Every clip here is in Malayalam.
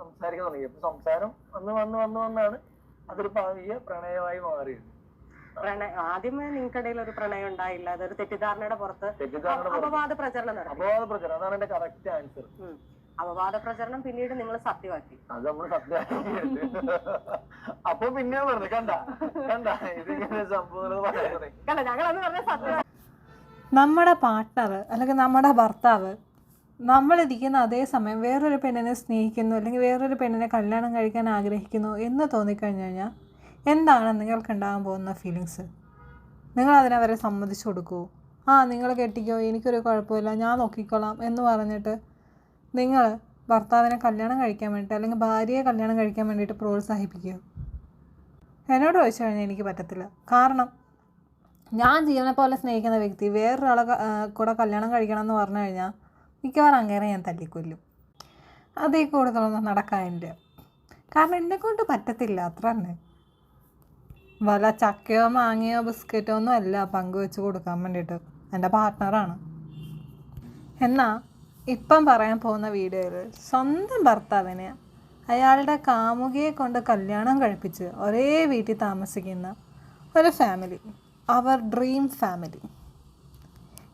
സംസാരിക്കാൻ തുടങ്ങി. അപ്പൊ സംസാരം വന്ന് വന്ന് വന്ന് വന്നാണ് അതൊരു പാവിയ പ്രണയമായി മാറിയത്. പ്രണയ ആദ്യമേ നിങ്ങൾക്കിടയിൽ ഒരു പ്രണയം ഉണ്ടായില്ല. അതൊരു തെറ്റിദ്ധാരണയുടെ പുറത്ത് അപവാദ പ്രചരണം നടത്തി. അപവാദ പ്രചരണം. അതാണ് എന്റെ കറക്റ്റ് ആൻസർ അപവാദ പ്രചരണം പിന്നീട് നിങ്ങൾ സത്യമാക്കി. അത് നമ്മൾ സത്യമാക്കി അപ്പൊ പിന്നെ പറഞ്ഞു കണ്ട കണ്ട. ഇതിങ്ങനെ സംഭവം കണ്ട ഞങ്ങൾ അല്ല പറഞ്ഞ സത്യം നമ്മുടെ പാർട്ട്ണർ അല്ലെങ്കിൽ നമ്മുടെ ഭർത്താവ് നമ്മളിരിക്കുന്ന അതേ സമയം വേറൊരു പെണ്ണിനെ സ്നേഹിക്കുന്നു അല്ലെങ്കിൽ വേറൊരു പെണ്ണിനെ കല്യാണം കഴിക്കാൻ ആഗ്രഹിക്കുന്നു എന്ന് തോന്നിക്കഴിഞ്ഞു കഴിഞ്ഞാൽ എന്താണ് നിങ്ങൾക്ക് ഉണ്ടാകാൻ പോകുന്ന ഫീലിങ്സ് നിങ്ങൾ അതിനവരെ സമ്മതിച്ചു കൊടുക്കുമോ ആ നിങ്ങൾ കെട്ടിക്കോ എനിക്കൊരു കുഴപ്പമില്ല ഞാൻ നോക്കിക്കോളാം എന്ന് പറഞ്ഞിട്ട് നിങ്ങൾ ഭർത്താവിനെ കല്യാണം കഴിക്കാൻ വേണ്ടിയിട്ട് അല്ലെങ്കിൽ ഭാര്യയെ കല്യാണം കഴിക്കാൻ വേണ്ടിയിട്ട് പ്രോത്സാഹിപ്പിക്കുക? എന്നോട് ചോദിച്ചു കഴിഞ്ഞാൽ എനിക്ക് പറ്റത്തില്ല. കാരണം ഞാൻ ജീവനെ പോലെ സ്നേഹിക്കുന്ന വ്യക്തി വേറൊരാളെ കൂടെ കല്യാണം കഴിക്കണം എന്ന് പറഞ്ഞു കഴിഞ്ഞാൽ മിക്കവാറും അങ്ങേറെ ഞാൻ തല്ലിക്കൊല്ലും. അതേ കൂടുതലൊന്നും നടക്കാനില്ല കാരണം എന്നെ കൊണ്ട് പറ്റത്തില്ല അത്ര തന്നെ. വല്ല ചക്കയോ മാങ്ങയോ ബിസ്ക്കറ്റോ ഒന്നും അല്ല പങ്കുവെച്ച് കൊടുക്കാൻ വേണ്ടിയിട്ട് എന്റെ പാർട്ട്ണറാണ്. എന്നാൽ ഇപ്പം പറയാൻ പോകുന്ന വീഡിയോയിൽ സ്വന്തം ഭർത്താവിനെ അയാളുടെ കാമുകിയെ കൊണ്ട് കല്യാണം കഴിപ്പിച്ച് ഒരേ വീട്ടിൽ താമസിക്കുന്ന ഒരു ഫാമിലി അവർ ഡ്രീം ഫാമിലി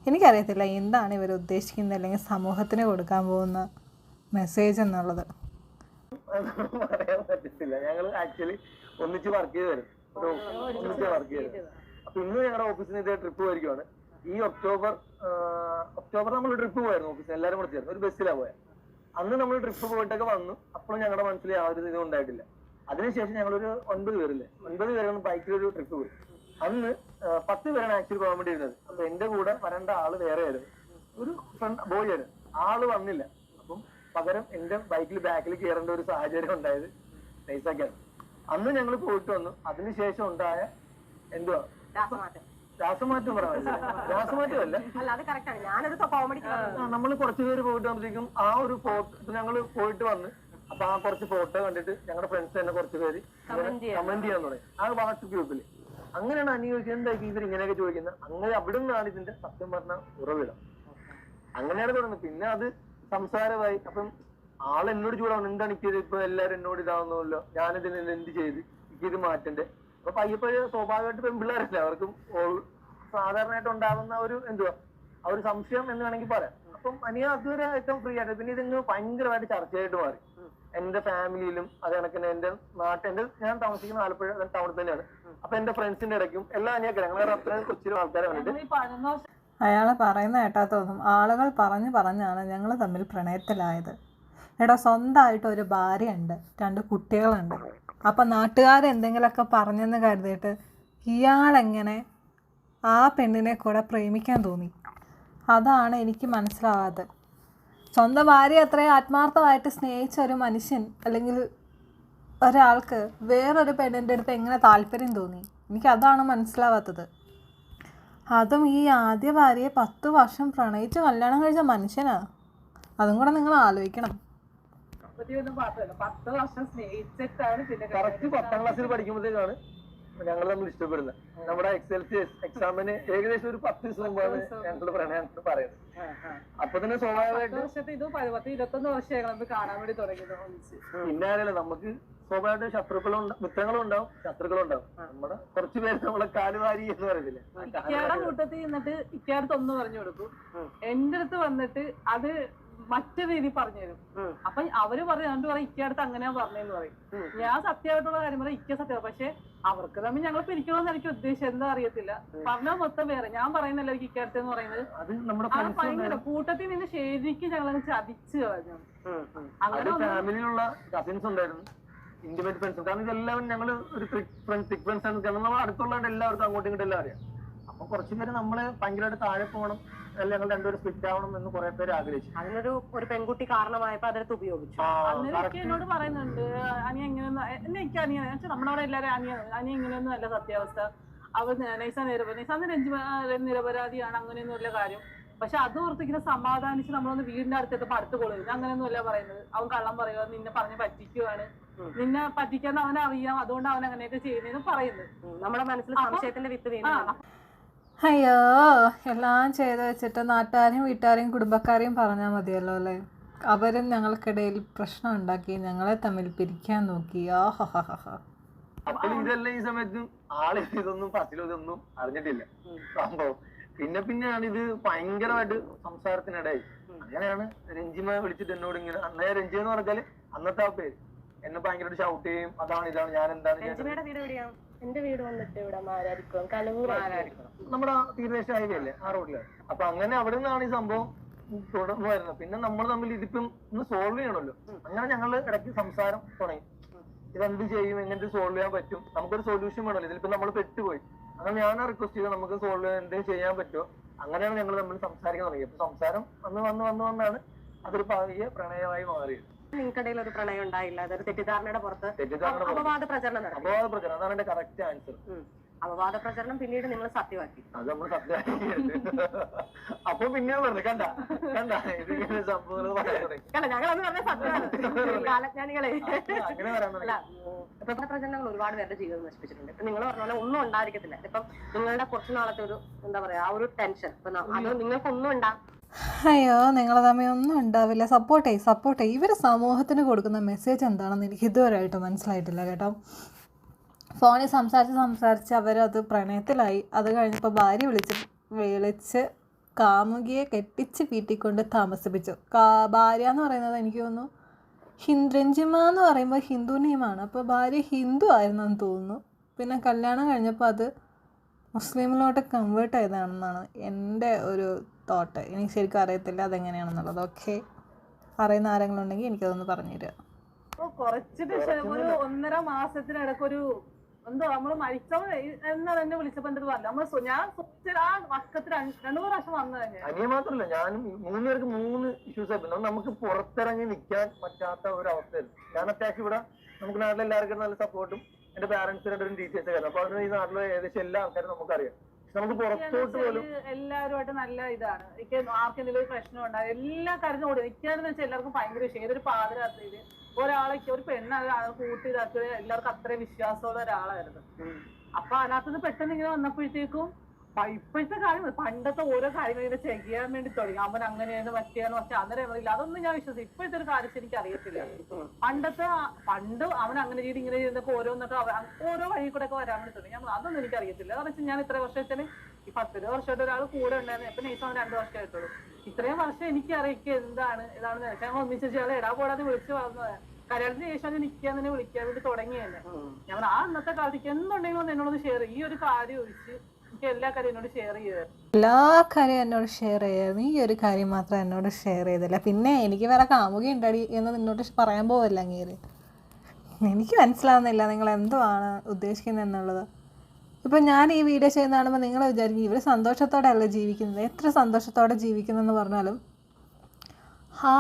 എനിക്കറിയത്തില്ല എന്താണ് ഇവർ ഉദ്ദേശിക്കുന്നത് അല്ലെങ്കിൽ സമൂഹത്തിന് കൊടുക്കാൻ പോകുന്ന മെസ്സേജ് എന്നുള്ളത്. പറയാൻ ഞങ്ങൾ ആക്ച്വലി വർക്ക് വർക്ക് ഇന്ന് ഞങ്ങളുടെ ഓഫീസിൽ ട്രിപ്പ് പോയിരിക്കുവാണ്. ഈ ഒക്ടോബർ ഒക്ടോബർ നമ്മൾ ട്രിപ്പ് പോയായിരുന്നു ഓഫീസിൽ എല്ലാവരും കൂടെ ചേർന്ന്. ഒരു ബസ്സിലാണ് പോയത് അന്ന് നമ്മൾ ട്രിപ്പ് പോയിട്ടൊക്കെ വന്നു. അപ്പോഴും ഞങ്ങളുടെ മനസ്സിൽ യാതൊരു ഇതും ഉണ്ടായിട്ടില്ല. അതിനുശേഷം ഞങ്ങളൊരു ഒൻപത് പേരില്ലേ? ഒൻപത് പേരാണ് ബൈക്കിൽ ഒരു ട്രിപ്പ് പോയി. അന്ന് പത്ത് പേരാണ് ആക്ച്വലി പോകാൻ വേണ്ടി ഇരുന്നത് അപ്പൊ എന്റെ കൂടെ വരേണ്ട ആൾ വേറെ ആയിരുന്നു. ഒരു ഫ്രണ്ട് ബോയ് ആണ് ആൾ വന്നില്ല. അപ്പം പകരം എന്റെ ബൈക്കിൽ ബാക്കിൽ കയറേണ്ട ഒരു സാഹചര്യം ഉണ്ടായത് നൈസാക്കിയാണ്. അന്ന് ഞങ്ങൾ പോയിട്ട് വന്നു. അതിനുശേഷം ഉണ്ടായ എന്തുവാ? രാസമാറ്റം. പറയാൻ രാസമാറ്റമല്ല. നമ്മൾ കുറച്ച് പേര് പോയിട്ട് വന്നപ്പോഴേക്കും ആ ഒരു ഫോട്ടോ ഞങ്ങൾ പോയിട്ട് വന്ന്. അപ്പൊ ആ കുറച്ച് ഫോട്ടോ കണ്ടിട്ട് ഞങ്ങളുടെ ഫ്രണ്ട്സ് തന്നെ കുറച്ച് പേര് കമന്റ് ചെയ്യാൻ തുടങ്ങി. ആ വാട്സപ്പ് ഗ്രൂപ്പിൽ അങ്ങനെയാണ് അന്വേഷിച്ചത് എന്താ ഇവർ ഇങ്ങനെയൊക്കെ ചോദിക്കുന്നത്? അങ്ങനെ അവിടെ നിന്നാണ് ഇതിന്റെ സത്യം പറഞ്ഞ ഉറവിടം. അങ്ങനെയാണ് തുടങ്ങുന്നത്. പിന്നെ അത് സംസാരമായി. അപ്പം ആൾ എന്നോട് ചൂടാവുന്നു. എന്താണ് എനിക്കിത് ഇപ്പൊ എല്ലാരും എന്നോട് ഇതാവുന്നല്ലോ ഞാനിതിന് എന്ത് ചെയ്ത്? എനിക്കിത് മാറ്റണ്ടേ? അപ്പൊ പയ്യപ്പഴ സ്വാഭാവികമായിട്ട് പെൺപിള്ളേരല്ലേ? അവർക്കും സാധാരണയായിട്ട് ഉണ്ടാകുന്ന ഒരു എന്തുവാ? ആ ഒരു സംശയം എന്ന് വേണമെങ്കിൽ പറയാം. അപ്പം അനിയ അതുവരെ ഏറ്റവും ഫ്രീ ആയിട്ട്. പിന്നെ ഇതിങ്ങ് ഭയങ്കരമായിട്ട് ചർച്ചയായിട്ട് മാറി. എന്റെ ഫാമിലിയിലും അത് കണക്കിന് എന്റെ നാട്ടിൽ എന്റെ ഞാൻ താമസിക്കുന്ന ആലപ്പുഴ ടൗണിൽ തന്നെയാണ്. അപ്പൊ എന്റെ ഫ്രണ്ട്സിന്റെ ഇടയ്ക്കും എല്ലാ അനിയൊക്കെ ഞങ്ങൾ അത്രയും കൊച്ചിലും ആൾക്കാരെ വന്നിട്ട് അയാൾ പറയുന്ന കേട്ടാ തോന്നും ആളുകൾ പറഞ്ഞു പറഞ്ഞാണ് ഞങ്ങൾ തമ്മിൽ പ്രണയത്തിലായത്. എടാ സ്വന്തമായിട്ട് ഒരു ഭാര്യയുണ്ട് രണ്ട് കുട്ടികളുണ്ട്. അപ്പം നാട്ടുകാരെന്തെങ്കിലുമൊക്കെ പറഞ്ഞെന്ന് കരുതിയിട്ട് ഇയാളെങ്ങനെ ആ പെണ്ണിനെ കൂടെ പ്രേമിക്കാൻ തോന്നി? അതാണ് എനിക്ക് മനസ്സിലാവാത്തത്. സ്വന്തം ഭാര്യ അത്രയും ആത്മാർത്ഥമായിട്ട് സ്നേഹിച്ച ഒരു മനുഷ്യൻ അല്ലെങ്കിൽ ഒരാൾക്ക് വേറൊരു പെണ്ണിന്റെ അടുത്ത് എങ്ങനെ താല്പര്യം തോന്നി? എനിക്ക് അതാണ് മനസ്സിലാവാത്തത്. അതും ഈ ആദ്യ ഭാര്യയെ പത്ത് വർഷം പ്രണയിച്ച് കല്യാണം കഴിച്ച മനുഷ്യനാ. അതും കൂടെ നിങ്ങൾ ആലോചിക്കണം. പത്ത് വർഷം സ്നേഹിച്ചിട്ടാണ് പിന്നെ കറക്റ്റ് പത്താം ക്ലാസ്സിൽ പഠിക്കുമ്പോഴത്തേക്കാണ്. ഞങ്ങൾ തമ്മിൽ ഇഷ്ടപ്പെടുന്ന. നമ്മുടെ എക്സ് എൽ സി എക്സാമിന് ഏകദേശം ഒരു പത്ത് ദിവസം മുമ്പാണ് ഞങ്ങളുടെ പ്രണയം പറയുന്നത്. അപ്പൊ തന്നെ സ്വാഭാവികമായിട്ട് പിന്നെ അങ്ങനെയല്ല നമുക്ക് സ്വാഭാവികമായിട്ട് ശത്രുക്കളും മിത്രങ്ങളും ഉണ്ടാവും ശത്രുക്കളും ഉണ്ടാവും. നമ്മുടെ കുറച്ച് പേര് നമ്മളെ കാലുവാരി എന്ന് പറയത്തില്ലേ? കൂട്ടത്തിൽ നിന്നിട്ട് ഇക്കാരത്തൊന്ന് പറഞ്ഞു കൊടുക്കും. എന്റെ അടുത്ത് വന്നിട്ട് അത് മറ്റൊരു രീതി പറഞ്ഞു തരും. അപ്പൊ അവർ പറയും എന്നിട്ട് പറയും ഇക്കടുത്ത് അങ്ങനെയാ പറഞ്ഞെന്ന് പറയും. ഞാൻ സത്യമായിട്ടുള്ള കാര്യം പറയാം ഇക്ക സത്യം. പക്ഷെ അവർക്ക് തമ്മിൽ ഞങ്ങൾ പിരിക്കണമെന്ന് എനിക്ക് ഉദ്ദേശം. എന്താ അറിയത്തില്ല. പറഞ്ഞാൽ മൊത്തം വേറെ. ഞാൻ പറയുന്നില്ല എനിക്ക് ഇക്കടുത്ത് എന്ന് പറയുന്നത്. അത് ഭയങ്കര കൂട്ടത്തിൽ നിന്ന് ശരിക്കും ഞങ്ങൾ ചതിച്ചു കളഞ്ഞു. അങ്ങനെ ഇന്റിമേറ്റ് ഫ്രണ്ട്സ് കാരണം ഇതെല്ലാം ഞങ്ങൾ ഒരു ഫ്രണ്ട്സ് ഫ്രണ്ട്സ് ആണ്. കാരണം നമ്മൾ അടുത്തുള്ളവരുടെ എല്ലാവർക്കും അങ്ങോട്ടും ഇങ്ങോട്ടും എല്ലാം അറിയാം. അപ്പൊ കുറച്ചു പേര് നമ്മൾ ഭയങ്കരമായിട്ട് താഴെ പോകണം അല്ലെങ്കിൽ ഞങ്ങൾ രണ്ടുപേരും സ്പിറ്റ് ആവണം എന്ന് കുറെ പേര് ആഗ്രഹിച്ചു. അതിനൊരു ഒരു പെൺകുട്ടി കാരണമായപ്പോ അതെടുത്ത് ഉപയോഗിച്ചു. എന്നോട് പറയുന്നുണ്ട് അനിയ എങ്ങനെയൊന്നും? എന്നെ എനിക്ക് അനിയ അവിടെ എല്ലാവരും അനിയ അനിയ ഇങ്ങനെയൊന്നും അല്ല സത്യാവസ്ഥ. അവൻ നൈസ നിരപരാധി നൈസ അന്ന് രഞ്ജു നിരപരാധിയാണ് അങ്ങനെയൊന്നും ഇല്ല കാര്യം. പക്ഷെ അത് ഓർത്തിങ്ങനെ സമാധാനിച്ച് നമ്മളൊന്ന് വീടിന്റെ അടുത്തെത്തപ്പോ അടുത്ത് കൊള്ളും. അങ്ങനെയൊന്നും അല്ല പറയുന്നത്. അവൻ കള്ളം പറയുക നിന്നെ പറഞ്ഞ് പറ്റിക്കുവാണ്. നിന്നെ പറ്റിക്കാന്ന് അവനറിയാം അറിയാം അതുകൊണ്ട് അവൻ അങ്ങനെയൊക്കെ ചെയ്യുന്നതെന്ന് പറയുന്നത്. നമ്മുടെ മനസ്സിൽ സംശയത്തിന്റെ വിത്ത് വന്നു. അയ്യോ എല്ലാം ചെയ്ത് വെച്ചിട്ട് നാട്ടുകാരെയും വീട്ടുകാരെയും കുടുംബക്കാരെയും പറഞ്ഞാൽ മതിയല്ലോ അല്ലേ? അവരും ഞങ്ങൾക്കിടയിൽ പ്രശ്നം ഉണ്ടാക്കി ഞങ്ങളെ തമ്മിൽ പിരിക്കാൻ നോക്കി. ആഹാഹാഹാ അപ്പോൾ ഇതെല്ലാം ഈ സമയത്ത് ആൾ ഇതൊന്നും ഫസ്റ്റിലും ഇതൊന്നും അറിഞ്ഞിട്ടില്ല. സംഭവം പിന്നെ പിന്നെയാണ് ഇത് ഭയങ്കരമായിട്ട് സംസാരത്തിനിടയായി. അങ്ങനെയാണ് രഞ്ജിമ വിളിച്ചിട്ട് എന്നോട് ഇങ്ങനെ അന്നേ രഞ്ജി എന്ന് പറഞ്ഞാൽ അന്നത്തെ ആ പേര്. എന്നെ ഭയങ്കരമായിട്ട് ഷൗട്ട് ചെയ്യും. അതാണ് ഇതാണ് ഞാൻ എന്താണ് എന്റെ വീട് വന്നിട്ട് ഇവിടെ മാരാരിക്കുളം കലവൂർ നമ്മുടെ തീരദേശ ഹൈവേ ആ റോഡിൽ? അപ്പൊ അങ്ങനെ അവിടെ നിന്നാണ് ഈ സംഭവം തുടർന്ന് വരുന്നത്. പിന്നെ നമ്മൾ തമ്മിൽ ഇതിപ്പം ഒന്ന് സോൾവ് ചെയ്യണല്ലോ അങ്ങനെ ഞങ്ങൾ ഇടയ്ക്ക് സംസാരം തുടങ്ങി. ഇതെന്ത് ചെയ്യും എങ്ങനെ സോൾവ് ചെയ്യാൻ പറ്റും? നമുക്കൊരു സൊല്യൂഷൻ വേണമല്ലോ. ഇതിലിപ്പോ നമ്മൾ പെട്ടുപോയി. അങ്ങനെ ഞാൻ റിക്വസ്റ്റ് ചെയ്ത് നമുക്ക് സോൾവ് എന്തെങ്കിലും ചെയ്യാൻ പറ്റുമോ അങ്ങനെയാണ് ഞങ്ങൾ തമ്മിൽ സംസാരിക്കാൻ തുടങ്ങിയത്. അപ്പൊ സംസാരം വന്ന് വന്ന് വന്ന് വന്നാണ് അതൊരു പഴയ പ്രണയമായി മാറിയത്. നിങ്ങൾക്കിടയിൽ ഒരു പ്രണയം ഉണ്ടായില്ല. അതൊരു തെറ്റിദ്ധാരണയുടെ പുറത്ത്. അപവാദ പ്രചരണം നടത്തി. അപവാദ പ്രചരണം. അതാണ് എന്റെ കറക്റ്റ് ആൻസർ ഉം. അപവാദ പ്രചരണം പിന്നീട് നിങ്ങൾ സത്യമാക്കി. അത് നമ്മൾ സത്യം അപ്പൊ പിന്നെ പറഞ്ഞു കണ്ട കണ്ട. ഇതിങ്ങനെ സംഭവങ്ങൾ പറയാൻ തുടങ്ങി. പറഞ്ഞ സത്യമാണ്. കാലജ്ഞാനികളെ. അങ്ങനെ പറയാൻ തുടങ്ങി. അല്ല അപവാദ പ്രചരണങ്ങൾ ഒരുപാട് പേരുടെ ജീവിതം നശിപ്പിച്ചിട്ടുണ്ട്. ഇപ്പൊ നിങ്ങൾ പറഞ്ഞ പോലെ ഒന്നും ഉണ്ടായിരിക്കത്തില്ല. ഇപ്പം നിങ്ങളുടെ കുറച്ചു നാളത്തെ ഒരു എന്താ പറയാ ആ ഒരു ടെൻഷൻ ഇപ്പൊ ന- അത് നിങ്ങൾക്കൊന്നും ഉണ്ടാ അയ്യോ നിങ്ങൾ തമ്മിൽ ഒന്നും ഉണ്ടാവില്ല. സപ്പോർട്ട് ചെയ്യും സപ്പോർട്ട് ചെയ്യും. ഇവർ സമൂഹത്തിന് കൊടുക്കുന്ന മെസ്സേജ് എന്താണെന്ന് എനിക്ക് ഇതുവരെയായിട്ട് മനസ്സിലായിട്ടില്ല കേട്ടോ. ഫോണിൽ സംസാരിച്ച് സംസാരിച്ച് അവരത് പ്രണയത്തിലായി. അത് കഴിഞ്ഞപ്പോൾ ഭാര്യ വിളിച്ച് വിളിച്ച് കാമുകിയെ കെട്ടിച്ച് വീട്ടിക്കൊണ്ട് താമസിപ്പിച്ചു. കാ ഭാര്യ എന്ന് പറയുന്നത് എനിക്ക് തോന്നുന്നു ഹിന്ദ്രഞ്ജിമ എന്ന് പറയുമ്പോൾ ഹിന്ദു നെയിമാണ്. അപ്പോൾ ഭാര്യ ഹിന്ദു ആയിരുന്നെന്ന് തോന്നുന്നു. പിന്നെ കല്യാണം കഴിഞ്ഞപ്പോൾ അത് മുസ്ലിമിലോട്ട് കൺവേർട്ട് ആയതാണെന്നാണ് എന്റെ ഒരു തോട്ട് എനിക്ക് ശരിക്കും അറിയത്തില്ല അതെങ്ങനെയാണെന്നുള്ളത്. ഓക്കെ അറിയുന്ന ആരെങ്കിലും ഉണ്ടെങ്കിൽ എനിക്കതൊന്ന് പറഞ്ഞു തരിക കുറച്ച് ഒരു ഒന്നര മാസത്തിനിടക്കൊരു ഒരു എന്തോ നമ്മൾ മരിച്ചോ എന്നാണ് എന്നെ വിളിച്ചപ്പോ എന്റെ പറഞ്ഞു? ഞാൻ ആ വർഷത്തിൽ രണ്ട് പ്രാവശ്യം വന്നു തന്നെ. അനിയ മാത്രല്ല ഞാനും മൂന്ന് പേർക്ക് മൂന്ന് ഇഷ്യൂസ് ആയിരുന്നു നമുക്ക് പുറത്തിറങ്ങി നിൽക്കാൻ പറ്റാത്ത ഒരു അവസ്ഥയായിരുന്നു. ഞാൻ അത്യാവശ്യം ഇവിടെ നമുക്ക് നാട്ടിലെല്ലാവർക്കും നല്ല സപ്പോർട്ടും എന്റെ പാരന്റ്സിന്റെ ഒരു ഡീറ്റെയിൽസ് ആയിരുന്നു അപ്പൊ അതിന് ഈ നാട്ടിലെ ഏകദേശം എല്ലാ ആൾക്കാരും നമുക്കറിയാം. നമുക്ക് പുറത്തോട്ട് പോലും എല്ലാവരുമായിട്ട് നല്ല ഇതാണ്. എനിക്ക് ആർക്കെന്തെങ്കിലും ഒരു പ്രശ്നം ഉണ്ടായി എല്ലാ കാര്യത്തിനും ഓടി നിൽക്കാന്ന് വെച്ചാൽ എല്ലാവർക്കും ഭയങ്കര വിഷയം. ഏതൊരു പാതിരാത്രിയിൽ ഒരാളെ ഒരു പെണ്ണ് കൂട്ടി ഇതാക്കിയത് എല്ലാവർക്കും അത്രയും വിശ്വാസമുള്ള ഒരാളായിരുന്നു. അപ്പൊ അതിനകത്തുനിന്ന് പെട്ടെന്ന് ഇങ്ങനെ വന്നപ്പോഴത്തേക്കും ഇപ്പോഴത്തെ കാര്യം പണ്ടത്തെ ഓരോ കാര്യങ്ങൾ ഇങ്ങനെ ചെയ്യാൻ വേണ്ടി തുടങ്ങി. അവൻ അങ്ങനെയാണ് മറ്റേന്ന് പക്ഷെ അന്നേരം അറിയില്ല അതൊന്നും ഞാൻ വിശ്വസിക്കും ഇപ്പോഴത്തെ ഒരു കാര്യം എനിക്ക് അറിയത്തില്ല. പണ്ടത്തെ പണ്ട് അവൻ അങ്ങനെ ചെയ്ത് ഇങ്ങനെ ചെയ്തൊക്കെ ഓരോന്നൊക്കെ ഓരോ വഴി കൂടെ ഒക്കെ വരാൻ വേണ്ടി തുടങ്ങി. അതൊന്നും എനിക്ക് അറിയത്തില്ല. കാരണം വെച്ചാൽ ഞാൻ ഇത്ര വർഷത്തിന് ഈ പത്തിരുപത് വർഷമായിട്ട് ഒരാൾ കൂടെ ഉണ്ടായിരുന്നു. ഇപ്പൊ നൈസാണ് രണ്ടു വർഷമായിട്ടുള്ളൂ ഇത്രയും വർഷം എനിക്ക് അറിയിക്കുക എന്താണ് ഇതാണെന്ന് വെച്ചാൽ ഞങ്ങൾ ഒന്നിച്ച് ചെയ്യാൻ ഇടാ പോടാതെ വിളിച്ചു വളർന്നത് കല്യാണത്തിന് ശേഷം നിൽക്കാൻ തന്നെ വിളിക്കാൻ വേണ്ടി തുടങ്ങി തന്നെ ഞാൻ ആ അന്നത്തെ കാലത്തേക്ക് എന്തുണ്ടെങ്കിലും ഒന്ന് എന്നോട് ഷെയർ ഈ ഒരു കാര്യം ഒഴിച്ച് എല്ലാ കാര്യം എന്നോട് ഷെയർ ചെയ്തു. എല്ലാ ഷെയർ ഈ ഒരു കാര്യം മാത്രം എന്നോട് ഷെയർ ചെയ്തില്ല. പിന്നെ എനിക്ക് വേറെ കാമുകി ഉണ്ടടി എന്ന് നിന്നോട് പറയാൻ പോവല്ല അങ്ങേര്? എനിക്ക് മനസ്സിലാവുന്നില്ല നിങ്ങൾ എന്തുവാണ് ഉദ്ദേശിക്കുന്നത് എന്നുള്ളത്. ഇപ്പം ഞാൻ ഈ വീഡിയോ ചെയ്യുന്ന കാണുമ്പോൾ നിങ്ങൾ വിചാരിക്കും ഇവർ സന്തോഷത്തോടെ അല്ല ജീവിക്കുന്നത്. എത്ര സന്തോഷത്തോടെ ജീവിക്കുന്നെന്ന് പറഞ്ഞാലും ആ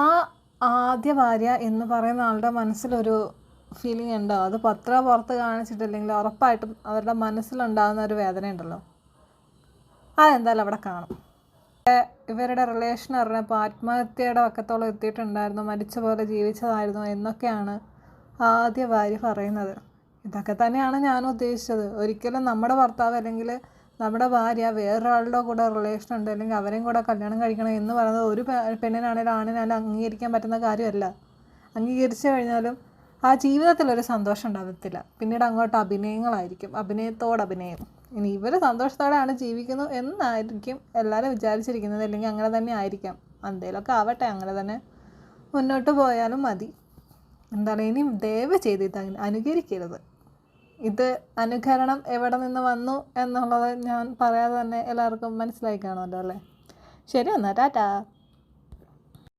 ആദ്യ ഭാര്യ എന്ന് പറയുന്ന ആളുടെ മനസ്സിലൊരു ഫീലിംഗ് ഉണ്ടോ? അത് പത്ര പുറത്ത് കാണിച്ചിട്ടില്ലെങ്കിൽ ഉറപ്പായിട്ടും അവരുടെ മനസ്സിലുണ്ടാകുന്ന ഒരു വേദന ഉണ്ടല്ലോ അതെന്തായാലും അവിടെ കാണും. ഇവരുടെ റിലേഷൻ അറിഞ്ഞപ്പോൾ ആത്മഹത്യയുടെ വക്കത്തോളം എത്തിയിട്ടുണ്ടായിരുന്നു. മരിച്ച പോലെ ജീവിച്ചതായിരുന്നു എന്നൊക്കെയാണ് ആദ്യ ഭാര്യ പറയുന്നത്. ഇതൊക്കെ തന്നെയാണ് ഞാൻ ഉദ്ദേശിച്ചത്. ഒരിക്കലും നമ്മുടെ ഭർത്താവ് അല്ലെങ്കിൽ നമ്മുടെ ഭാര്യ വേറൊരാളുടെ കൂടെ റിലേഷൻ ഉണ്ട് അല്ലെങ്കിൽ അവരെയും കൂടെ കല്യാണം കഴിക്കണം എന്ന് പറയുന്നത് ഒരു പെണ്ണിനാണെങ്കിലും ആണിനാണെങ്കിലും അംഗീകരിക്കാൻ പറ്റുന്ന കാര്യമല്ല. അംഗീകരിച്ചു കഴിഞ്ഞാലും ആ ജീവിതത്തിലൊരു സന്തോഷം ഉണ്ടാകത്തില്ല പിന്നീട് അങ്ങോട്ട് അഭിനയങ്ങളായിരിക്കും. അഭിനയത്തോട് അഭിനയം ഇനി ഇവർ സന്തോഷത്തോടെയാണ് ജീവിക്കുന്നു എന്നായിരിക്കും എല്ലാവരും വിചാരിച്ചിരിക്കുന്നത്. അല്ലെങ്കിൽ അങ്ങനെ തന്നെ ആയിരിക്കാം. എന്തേലൊക്കെ ആവട്ടെ അങ്ങനെ തന്നെ മുന്നോട്ട് പോയാലും മതി. എന്താണ് ഇനി ദയവ് ചെയ്ത് ഇത് അങ്ങനെ അനുകരിക്കരുത്. ഇത് അനുകരണം എവിടെ നിന്ന് വന്നു എന്നുള്ളത് ഞാൻ പറയാതെ തന്നെ എല്ലാവർക്കും മനസ്സിലായി കാണുമല്ലോ അല്ലേ? ശരി എന്നാൽ ടാറ്റാ.